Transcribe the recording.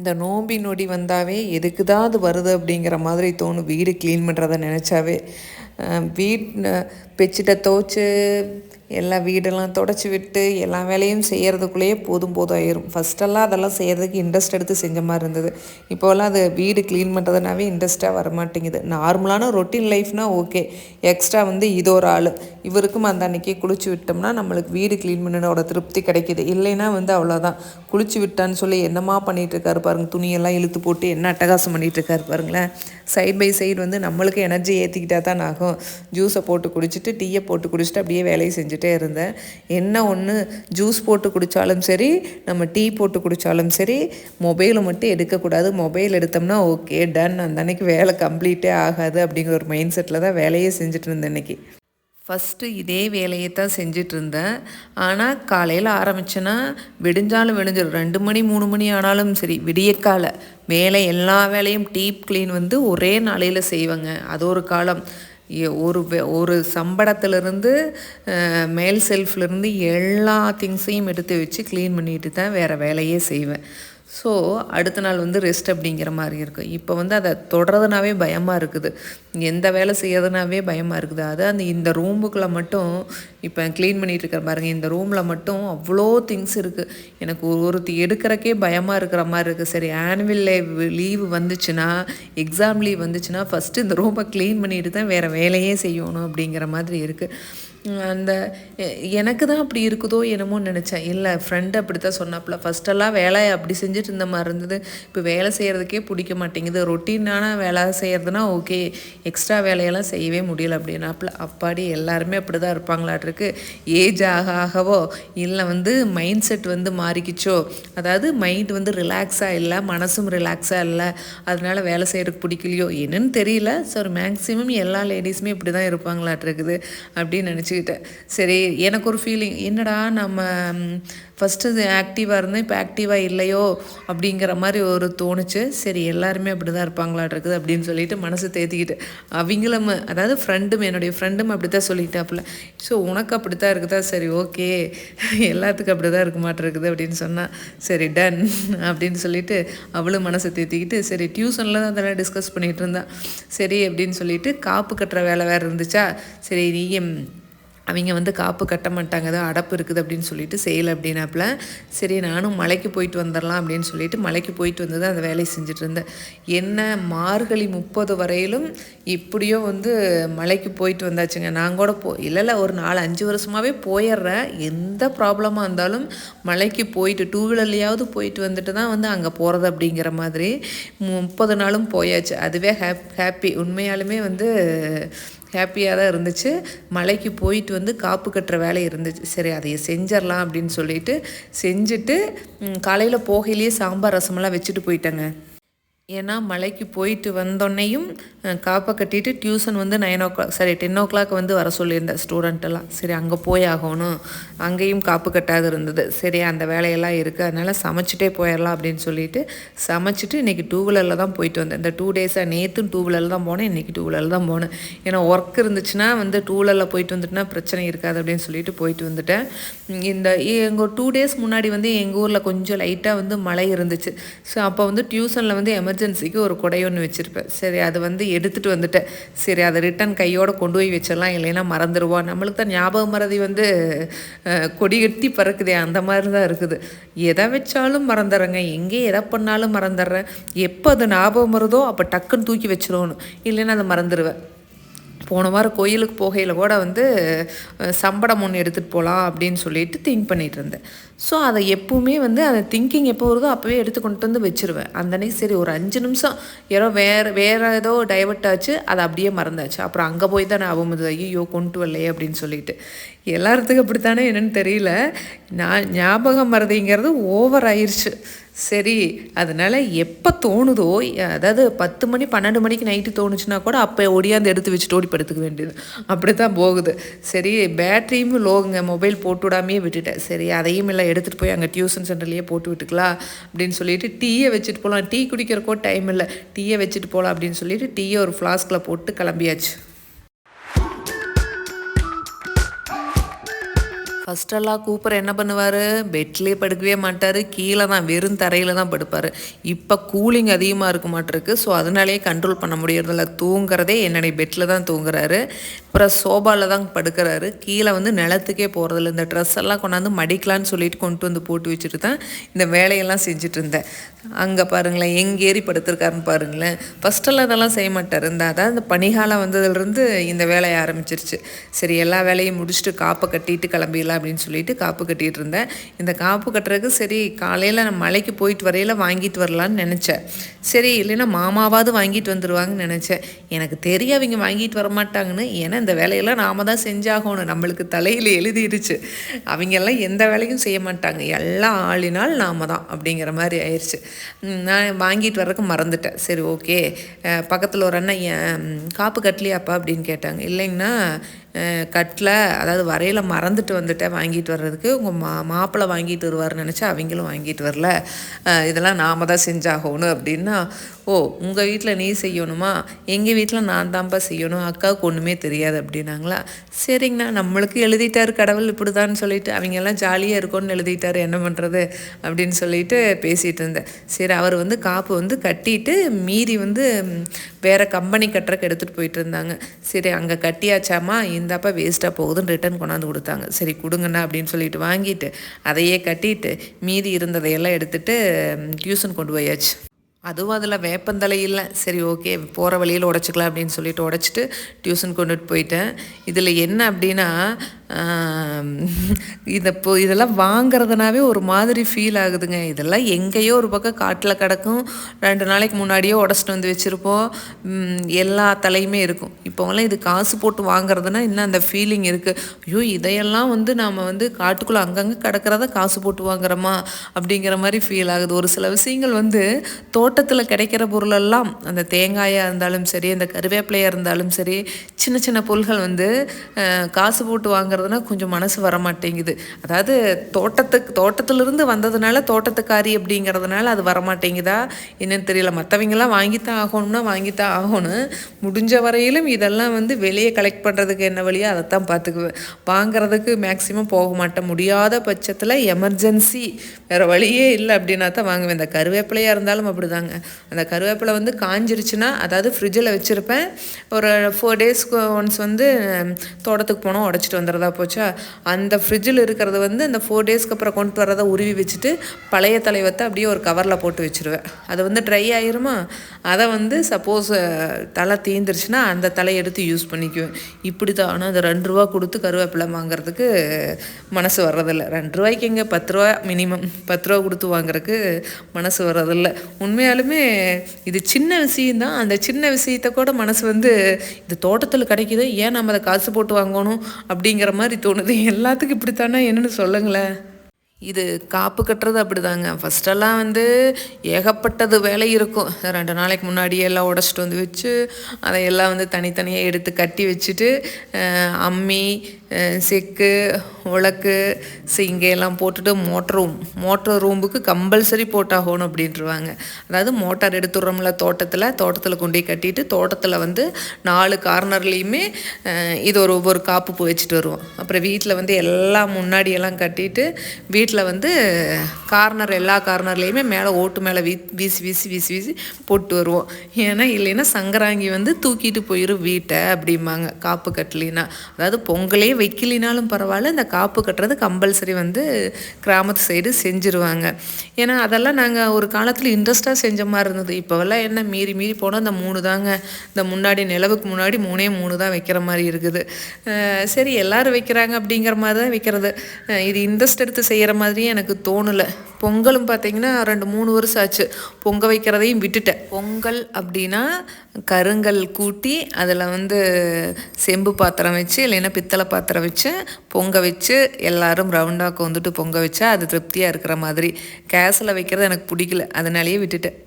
இந்த நோம்பி நொடி வந்தாவே எதுக்கு தான் அது வருது அப்படிங்கிற மாதிரி தோணும். வீடு க்ளீன் பண்ணுறத நினச்சாவே. வீட் பெச்சிட்ட துவச்சி எல்லா வீடெல்லாம் தொடச்சி விட்டு எல்லா வேலையும் செய்கிறதுக்குள்ளேயே போதும் போதும் ஆயிரும் ஃபஸ்ட்டெல்லாம் அதெல்லாம் செய்கிறதுக்கு இன்ட்ரெஸ்ட் எடுத்து செஞ்ச மாதிரி இருந்தது. இப்போல்லாம் அது வீடு க்ளீன் பண்ணுறதுனாவே இன்ட்ரெஸ்ட்டாக வர மாட்டேங்குது நார்மலான ரொட்டீன் லைஃப்னால் ஓகே எக்ஸ்ட்ரா வந்து இது ஒரு ஆள். இவருக்கும் அந்த அன்றைக்கி குளிச்சு விட்டோம்னா நம்மளுக்கு வீடு க்ளீன் பண்ணினோட திருப்தி கிடைக்கிது. இல்லைன்னா வந்து அவ்வளோதான் குளிச்சு விட்டான்னு சொல்லி என்னமா பண்ணிகிட்டு இருக்காரு துணியெல்லாம் இழுத்து போட்டு என்ன அட்டகாசம் பண்ணிகிட்டு இருக்காரு பாருங்களேன். சைட் பை சைடு வந்து நம்மளுக்கு எனர்ஜி ஏற்றிக்கிட்டா தான் ஆகும். ஜூஸை போட்டு குடிச்சிட்டு டீயை போட்டு குடிச்சிட்டு அப்படியே வேலையை செஞ்சு இருந்தேன். என்ன ஒன்று ஜூஸ் போட்டு குடித்தாலும் சரி நம்ம டீ போட்டு குடித்தாலும் சரி மொபைலை மட்டும் எடுக்கக்கூடாது. மொபைல் எடுத்தோம்னா ஓகே டன் அந்த அன்னைக்கு வேலை கம்ப்ளீட்டே ஆகாது அப்படிங்கிற ஒரு மைண்ட் செட்டில் தான் வேலையே செஞ்சுட்டு இருந்தேன் இன்றைக்கி ஃபஸ்ட்டு இதே வேலையை தான் செஞ்சுட்டு இருந்தேன். ஆனால் காலையில் ஆரம்பிச்சேன்னா விடிஞ்சாலும் விடிஞ்சிடும் ரெண்டு மணி மூணு மணி ஆனாலும் சரி விடியக்கால வேலை எல்லா வேலையும் டீப் க்ளீன் வந்து ஒரே நாளையில் செய்வேங்க. அது ஒரு காலம். ஒரு ஒரு சம்பளத்திலிருந்து மேல் செல்ஃப்லேருந்து எல்லா திங்ஸையும் எடுத்து வச்சு க்ளீன் பண்ணிட்டு தான் வேறு வேலையே செய்வேன். ஸோ அடுத்த நாள் வந்து ரெஸ்ட் அப்படிங்கிற மாதிரி இருக்கும் இப்போ வந்து அதை தொடறதுனாவே பயமாக இருக்குது. எந்த வேலை செய்யறதுனாவே பயமாக இருக்குது. அது அந்த இந்த ரூமுக்குள்ளே மட்டும் இப்போ க்ளீன் பண்ணிகிட்டு இருக்கிற பாருங்கள் இந்த ரூமில் மட்டும் அவ்வளோ திங்ஸ் இருக்குது எனக்கு ஒரு ஒருத்தி எடுக்கிறக்கே பயமாக இருக்கிற மாதிரி இருக்குது சரி ஆனுவல் லீவ் வந்துச்சுன்னா எக்ஸாம் லீவ் வந்துச்சுன்னா ஃபஸ்ட்டு இந்த ரூமை க்ளீன் பண்ணிட்டு தான் வேறு வேலையே செய்யணும் அப்படிங்கிற மாதிரி இருக்குது அந்த எனக்கு தான் அப்படி இருக்குதோ என்னமோ நினச்சேன். இல்லை ஃப்ரெண்டு அப்படி தான் சொன்னாப்புல. ஃபஸ்ட்டெல்லாம் வேலை அப்படி செஞ்சுட்டு இருந்த மாதிரி இருந்தது. இப்போ வேலை செய்கிறதுக்கே பிடிக்க மாட்டேங்குது. ரொட்டீனான வேலை செய்கிறதுனா ஓகே எக்ஸ்ட்ரா வேலையெல்லாம் செய்யவே முடியல அப்படின்னாப்புல. அப்பாடி எல்லாருமே அப்படி தான் இருப்பாங்களாட்டிருக்கு. ஏஜ் ஆக ஆகவோ இல்லை வந்து மைண்ட் செட் வந்து மாறிக்கிச்சோ. அதாவது மைண்ட் வந்து ரிலாக்ஸாக இல்லை மனசும் ரிலாக்ஸாக இல்லை. அதனால் வேலை செய்கிறதுக்கு பிடிக்கலையோ என்னன்னு தெரியல. ஸோ மேக்ஸிமம் எல்லா லேடிஸுமே இப்படி தான் இருப்பாங்களாட்டிருக்குது அப்படின்னு நினச்சி நினச்சிக்கிட்டேன் சரி எனக்கு ஒரு ஃபீலிங் என்னடா நம்ம ஃபஸ்ட்டு ஆக்டிவாக இருந்தேன் இப்போ ஆக்டிவாக இல்லையோ அப்படிங்கிற மாதிரி ஒரு தோணுச்சு. சரி எல்லாருமே அப்படி தான் இருப்பாங்களாட்டிருக்குது அப்படின்னு சொல்லிட்டு மனசு தேத்திக்கிட்டு அவங்களும் அதாவது ஃப்ரெண்டும் என்னுடைய ஃப்ரெண்டும் அப்படி தான் சொல்லிட்டாப்புல ஸோ உனக்கு அப்படி தான் இருக்குதா? சரி ஓகே. எல்லாத்துக்கும் அப்படி தான் இருக்க மாட்டிருக்குது அப்படின்னு சொன்னால் சரி டன் அப்படின்னு சொல்லிட்டு அவளும் மனசை தேத்திக்கிட்டு சரி டியூஷனில் தான் அதெல்லாம் டிஸ்கஸ் பண்ணிகிட்டு இருந்தான் சரி அப்படின்னு சொல்லிட்டு காப்பு கட்டுற வேலை வேறு இருந்துச்சா? சரி நீயும் அவங்க வந்து காப்பு கட்ட மாட்டாங்க தான் அடப்பு இருக்குது அப்படின்னு சொல்லிட்டு செய்யலை அப்படின்னாப்புல சரி நானும் மலைக்கு போயிட்டு வந்துடலாம் அப்படின்னு சொல்லிட்டு மலைக்கு போயிட்டு வந்து தான் அந்த வேலையை செஞ்சுட்டு இருந்தேன். என்ன மார்கழி முப்பது வரையிலும் இப்படியோ வந்து மலைக்கு போயிட்டு வந்தாச்சுங்க. நான் கூட போ இல்லைல்ல ஒரு நாலு அஞ்சு வருஷமாகவே போயிடுறேன். எந்த ப்ராப்ளமாக இருந்தாலும் மலைக்கு போயிட்டு டூ வீலர்லையாவது போயிட்டு வந்துட்டு தான் வந்து அங்கே போகிறது அப்படிங்கிற மாதிரி முப்பது நாளும் போயாச்சு. அதுவே ஹேப் ஹாப்பி. உண்மையாலுமே வந்து ஹாப்பியாக தான் இருந்துச்சு. மலைக்கு போயிட்டு வந்து காப்பு கட்டுற வேலை இருந்துச்சு. சரி அதை செஞ்சிடலாம் அப்படின்னு சொல்லிட்டு செஞ்சுட்டு காலையில் போகையிலேயே சாம்பார் ரசமெல்லாம் வச்சுட்டு போயிட்டேங்க. ஏன்னா மலைக்கு போயிட்டு வந்தோடனேயும் காப்பை கட்டிட்டு டியூஷன் வந்து நைன் ஓ கிளாக் சரி டென் ஓ கிளாக் வந்து வர சொல்லியிருந்தேன் ஸ்டூடெண்ட்டெல்லாம் சரி அங்கே போய் ஆகணும். அங்கேயும் காப்பு கட்டாது இருந்தது. சரி அந்த வேலையெல்லாம் இருக்குது அதனால் சமைச்சிட்டே போயிடலாம் அப்படின்னு சொல்லிட்டு சமைச்சிட்டு இன்றைக்கி டூ வீலரில் தான் போயிட்டு வந்தேன். இந்த டூ டேஸாக நேற்றும் டூ வீலரில் தான் போனேன். இன்றைக்கி டூ வீலரில் தான் போனேன். ஏன்னா ஒர்க் இருந்துச்சுன்னா வந்து டூ வீலரில் போயிட்டு வந்துட்டுனா பிரச்சனை இருக்காது அப்படின்னு சொல்லிட்டு போயிட்டு வந்துட்டேன். இந்த எங்கள் டூ டேஸ் முன்னாடி வந்து எங்கள் ஊரில் கொஞ்சம் லைட்டாக வந்து மழை இருந்துச்சு. ஸோ அப்போ வந்து டியூஷனில் வந்து எமர்ஜென்சிக்கு ஒரு கொடை ஒன்று வச்சுருப்பேன். சரி அதை வந்து எடுத்துகிட்டு வந்துட்டேன். சரி அதை ரிட்டன் கையோடு கொண்டு போய் வச்சிடலாம் இல்லைன்னா மறந்துடுவோம் நம்மளுக்கு தான் ஞாபக மறதி வந்து கொடி எட்டி பறக்குதே அந்த மாதிரி தான் இருக்குது. எதை வச்சாலும் மறந்துடுறேங்க. எங்கே எதை பண்ணாலும் மறந்துடுறேன். எப்போ அது ஞாபகம் வருதோ அப்போ டக்குன்னு தூக்கி வச்சிடணும். இல்லைன்னா அதை மறந்துடுவேன் போன வாரம் கோயிலுக்கு போகையில் கூட வந்து சம்படம் ஒன்று எடுத்துகிட்டு போகலாம் அப்படின்னு சொல்லிட்டு திங்க் பண்ணிகிட்டு இருந்தேன். ஸோ அதை எப்போவுமே வந்து அந்த திங்கிங் எப்போ வருதோ அப்போவே எடுத்து கொண்டு வந்து வச்சுருவேன். அந்த அன்னைக்கு சரி ஒரு அஞ்சு நிமிஷம் யாரோ வேறு வேறு ஏதோ டைவெர்ட் ஆச்சு அதை அப்படியே மறந்தாச்சு. அப்புறம் அங்கே போய் தான் ஞாபகம் வந்தது ஐயோ கொண்டு வரலையே அப்படின்னு சொல்லிட்டு. எல்லாத்துக்கும் அப்படித்தானே என்னென்னு தெரியல. நான் ஞாபகம் மறதிங்கிறது ஓவர் ஆயிடுச்சு சரி அதனால் எப்போ தோணுதோ அதாவது பத்து மணி பன்னெண்டு மணிக்கு நைட்டு தோணுச்சுன்னா கூட அப்போ ஒடியாந்து எடுத்து வச்சுட்டு ஓடி படுத்துக்க வேண்டியது. அப்படி தான் போகுது. சரி பேட்டரியும் லோங்க மொபைல் போட்டு விடாமையே விட்டுட்டேன். சரி அதையும் இல்லை எடுத்துகிட்டு போய் அங்கே டியூஷன் சென்டர்லேயே போட்டு விட்டுக்கலாம் அப்படின்னு சொல்லிட்டு டீயை வச்சுட்டு போகலாம் டீ குடிக்கிறக்கோ டைம் இல்லை. டீயை வச்சுட்டு போகலாம் அப்படின்னு சொல்லிட்டு டீயை ஒரு ஃப்ளாஸ்கில் போட்டு கிளம்பியாச்சு. ஃபஸ்ட்டெல்லாம் கூப்பர் என்ன பண்ணுவார்? பெட்லேயே படுக்கவே மாட்டார். கீழே தான் வெறும் தரையில் தான் படுப்பார். இப்போ கூலிங் அதிகமாக இருக்க மாட்டிருக்கு. ஸோ அதனாலேயே கண்ட்ரோல் பண்ண முடியறதில்ல. தூங்குறதே என்னுடைய பெட்டில் தான் தூங்குறாரு. அப்புறம் சோபாவில் தான் படுக்கிறாரு. கீழே வந்து நிலத்துக்கே போகிறதில்ல இந்த ட்ரெஸ் எல்லாம் கொண்டாந்து மடிக்கலான்னு சொல்லிட்டு கொண்டு வந்து போட்டு வச்சுட்டு தான் இந்த வேலையெல்லாம் செஞ்சுட்டு இருந்தேன். அங்கே பாருங்களேன் எங்கே ஏறி படுத்திருக்காருன்னு பாருங்களேன். ஃபஸ்ட்டெல்லாம் இதெல்லாம் செய்ய மாட்டார். இந்த அதான் இந்த பனிகாலம் வந்ததுலேருந்து இந்த வேலையை ஆரம்பிச்சிருச்சு. சரி எல்லா வேலையும் முடிச்சுட்டு காப்பை கட்டிட்டு கிளம்பிடலாம் அப்படின்னு சொல்லிட்டு காப்பு கட்டிகிட்டு இருந்தேன். இந்த காப்பு கட்டுறதுக்கு சரி காலையில் நான் மலைக்கு போயிட்டு வரையில் வாங்கிட்டு வரலான்னு நினச்சேன். சரி இல்லைன்னா மாமாவாவது வாங்கிட்டு வந்துடுவாங்கன்னு நினச்சேன். எனக்கு தெரியும் அவங்க வாங்கிட்டு வர மாட்டாங்கன்னு. ஏன்னா இந்த வேலையெல்லாம் நாம தான் செஞ்சாகணும். நம்மளுக்கு தலையில் எழுதிருச்சு. அவங்கெல்லாம் எந்த வேலையும் செய்ய மாட்டாங்க. எல்லாம் ஆளினால் நாம தான் அப்படிங்கிற மாதிரி ஆயிடுச்சு நான் வாங்கிட்டு வர்றதுக்கு மறந்துட்டேன். சரி ஓகே பக்கத்தில் ஒரு அண்ணன் காப்பு கட்டலையாப்பா? அப்படின்னு கேட்டாங்க. இல்லைங்கண்ணா கட்டில் அதாவது வரையில் மறந்துட்டு வந்துட்டேன் வாங்கிட்டு வர்றதுக்கு உங்கள் மா மாப்பிள்ளை வாங்கிட்டு வருவார்னு நினச்சா அவங்களும் வாங்கிட்டு வரல. இதெல்லாம் நாம் தான் செஞ்சாகணும் அப்படின்னா ஓ உங்கள் வீட்டில் நீ செய்யணுமா? எங்கள் வீட்டில் நான் தான்ப்பா செய்யணும் அக்காவுக்கு ஒன்றுமே தெரியாது அப்படின்னாங்களா? சரிங்கண்ணா நம்மளுக்கு எழுதிட்டார் கடவுள் இப்படி தான் சொல்லிட்டு அவங்கெல்லாம் ஜாலியாக இருக்கும்னு எழுதிட்டார் என்ன பண்ணுறது அப்படின்னு சொல்லிட்டு பேசிகிட்டு இருந்தேன். சரி அவர் வந்து காப்பு வந்து கட்டிட்டு மீறி வந்து வேறு கம்பெனி கட்டுறக்கு எடுத்துகிட்டு போயிட்டு இருந்தாங்க. சரி அங்கே கட்டியாச்சாமா? இந்தாப்பா வேஸ்ட்டாக போகுதுன்னு ரிட்டன் கொண்டாந்து கொடுத்தாங்க. சரி கொடுங்கண்ணா அப்படின்னு சொல்லிட்டு வாங்கிட்டு அதையே கட்டிட்டு மீதி இருந்ததையெல்லாம் எடுத்துகிட்டு டியூஷன் கொண்டு போயாச்சு. அதுவும் அதில் வேப்பந்தலை இல்லை. சரி ஓகே போகிற வழியில் உடச்சிக்கலாம் அப்படின்னு சொல்லிட்டு உடச்சிட்டு டியூஷன் கொண்டுட்டு போயிட்டேன். இதில் என்ன அப்படின்னா இதை இப்போ இதெல்லாம் வாங்குறதுனாவே ஒரு மாதிரி ஃபீல் ஆகுதுங்க. இதெல்லாம் எங்கேயோ ஒரு பக்கம் காட்டில் கிடக்கும். ரெண்டு நாளைக்கு முன்னாடியே உடச்சிட்டு வந்து வச்சுருப்போம். எல்லா தலையுமே இருக்கும். இப்போவெல்லாம் இது காசு போட்டு வாங்குறதுனா இன்னும் அந்த ஃபீலிங் இருக்குது ஐயோ இதையெல்லாம் வந்து நாம் வந்து காட்டுக்குள்ளே அங்கங்கே கிடக்கிறத காசு போட்டு வாங்குறோமா அப்படிங்கிற மாதிரி ஃபீல் ஆகுது. ஒரு சில விஷயங்கள் வந்து தோட்டத்தில் கிடைக்கிற பொருளெல்லாம் அந்த தேங்காயாக இருந்தாலும் சரி அந்த கருவேப்பிலையாக இருந்தாலும் சரி சின்ன சின்ன பொருள்கள் வந்து காசு போட்டு வாங்குறதுனா கொஞ்சம் மனசு வர மாட்டேங்குது அதாவது தோட்டத்துக்கு தோட்டத்திலிருந்து வந்ததுனால தோட்டத்துக்காரி அப்படிங்கிறதுனால அது வரமாட்டேங்குதா? என்னன்னு தெரியல. மற்றவங்கெல்லாம் வாங்கித்தான் ஆகணும்னா வாங்கித்தான் ஆகணும். முடிஞ்ச வரையிலும் இதெல்லாம் வந்து வெளியே கலெக்ட் பண்ணுறதுக்கு என்ன வழியோ அதைத்தான் பார்த்துக்குவேன். வாங்குறதுக்கு மேக்ஸிமம் போக மாட்டேன். முடியாத பட்சத்தில் எமர்ஜென்சி வேறு வழியே இல்லை அப்படின்னா தான் வாங்குவேன். இந்த கருவேப்பிலையாக இருந்தாலும் அப்படி தான் தாங்க அந்த கருவேப்பிலை வந்து காஞ்சிருச்சுன்னா அதாவது ஃப்ரிட்ஜில் வச்சுருப்பேன். ஒரு ஃபோர் டேஸ்க்கு ஒன்ஸ் வந்து தோட்டத்துக்கு போனோம் உடச்சிட்டு வந்துடுறதா போச்சா? அந்த ஃப்ரிட்ஜில் இருக்கிறது வந்து அந்த ஃபோர் டேஸ்க்கு அப்புறம் கொண்டு வரதை உருவி வச்சுட்டு பழைய தலைவத்தை அப்படியே ஒரு கவரில் போட்டு வச்சுருவேன். அது வந்து ட்ரை ஆயிருமா? அதை வந்து சப்போஸ் தலை தீந்துருச்சுன்னா அந்த தலை எடுத்து யூஸ் பண்ணிக்குவேன். இப்படி தான் ஆனால் அது ரெண்டு ரூபா கொடுத்து கருவேப்பிலை வாங்குறதுக்கு மனசு வர்றதில்ல. ரெண்டு ரூபாய்க்கு எங்கே? பத்து ரூபா மினிமம் பத்து ரூபா கொடுத்து வாங்குறதுக்கு மனசு வர்றதில்ல. உண்மையாலுமே இது சின்ன விஷயந்தான் அந்த சின்ன விஷயத்த கூட மனசு வந்து இது தோட்டத்தில் கிடைக்கிது? ஏன் நம்ம அதை காசு போட்டு வாங்கணும்? அப்படிங்கிற மாதிரி தோணுது. எல்லாத்துக்கும் இப்படித்தானே? என்னென்னு சொல்லுங்களேன். இது காப்பு கட்டுறது அப்படிதாங்க. ஃபஸ்ட்டெல்லாம் வந்து ஏகப்பட்டது வேலை இருக்கும். ரெண்டு நாளைக்கு முன்னாடியே எல்லாம் உடச்சிட்டு வந்து வச்சு அதையெல்லாம் வந்து தனித்தனியாக எடுத்து கட்டி வச்சுட்டு அம்மி செக்கு உலக்கு சிங்கையெல்லாம் போட்டுட்டு மோட்டர் ரூம் மோட்டர் ரூம்புக்கு கம்பல்சரி போட்டாகணும் அப்படின்ட்டுருவாங்க அதாவது மோட்டார் எடுத்துடுறோம்ல தோட்டத்தில் தோட்டத்தில் கொண்டு போய் கட்டிட்டு தோட்டத்தில் வந்து நாலு கார்னர்லேயுமே இது ஒரு ஒவ்வொரு காப்பு போய் வச்சுட்டு வருவோம். அப்புறம் வீட்டில் வந்து எல்லாம் முன்னாடியெல்லாம் கட்டிட்டு வீட்டில் வந்து கார்னர் எல்லா கார்னர்லேயுமே மேலே ஓட்டு மேலே வீ வீசி வீசி வீசி வீசி போட்டு வருவோம். ஏன்னா இல்லைன்னா சங்கராங்கி வந்து தூக்கிட்டு போயிடும் வீட்டை அப்படிம்பாங்க காப்பு கட்டலைன்னா. அதாவது பொங்கலே வைக்கலினாலும் பரவாயில்ல இந்த காப்பு கட்டுறது கம்பல்சரி வந்து கிராமத்து சைடு செஞ்சுருவாங்க. ஏன்னா அதெல்லாம் நாங்கள் ஒரு காலத்தில் இன்ட்ரெஸ்ட்டாக செஞ்ச மாதிரி இருந்தது. இப்போவெல்லாம் என்ன மீறி மீறி போனால் இந்த மூணு தாங்க. இந்த முன்னாடி நிலவுக்கு முன்னாடி மூணே மூணு தான் வைக்கிற மாதிரி இருக்குது. சரி எல்லோரும் வைக்கிறாங்க அப்படிங்கிற மாதிரி தான் வைக்கிறது. இது இன்ட்ரெஸ்ட் எடுத்து செய்கிற மாதிரியே எனக்கு தோணலை. பொங்கலும் பார்த்திங்கன்னா ரெண்டு மூணு வருஷம் ஆச்சு. பொங்க வைக்கிறதையும் விட்டுட்டேன். பொங்கல் அப்படின்னா கருங்கல் கூட்டி அதில் வந்து செம்பு பாத்திரம் வச்சு இல்லைன்னா பித்தளை பாத்திரம் வச்சு பொங்க வச்சு எல்லோரும் ரவுண்டாக வந்துட்டு பொங்க வச்சா அது திருப்தியாக இருக்கிற மாதிரி. கேஸில் வைக்கிறது எனக்கு பிடிக்கல. அதனாலேயே விட்டுட்டேன்.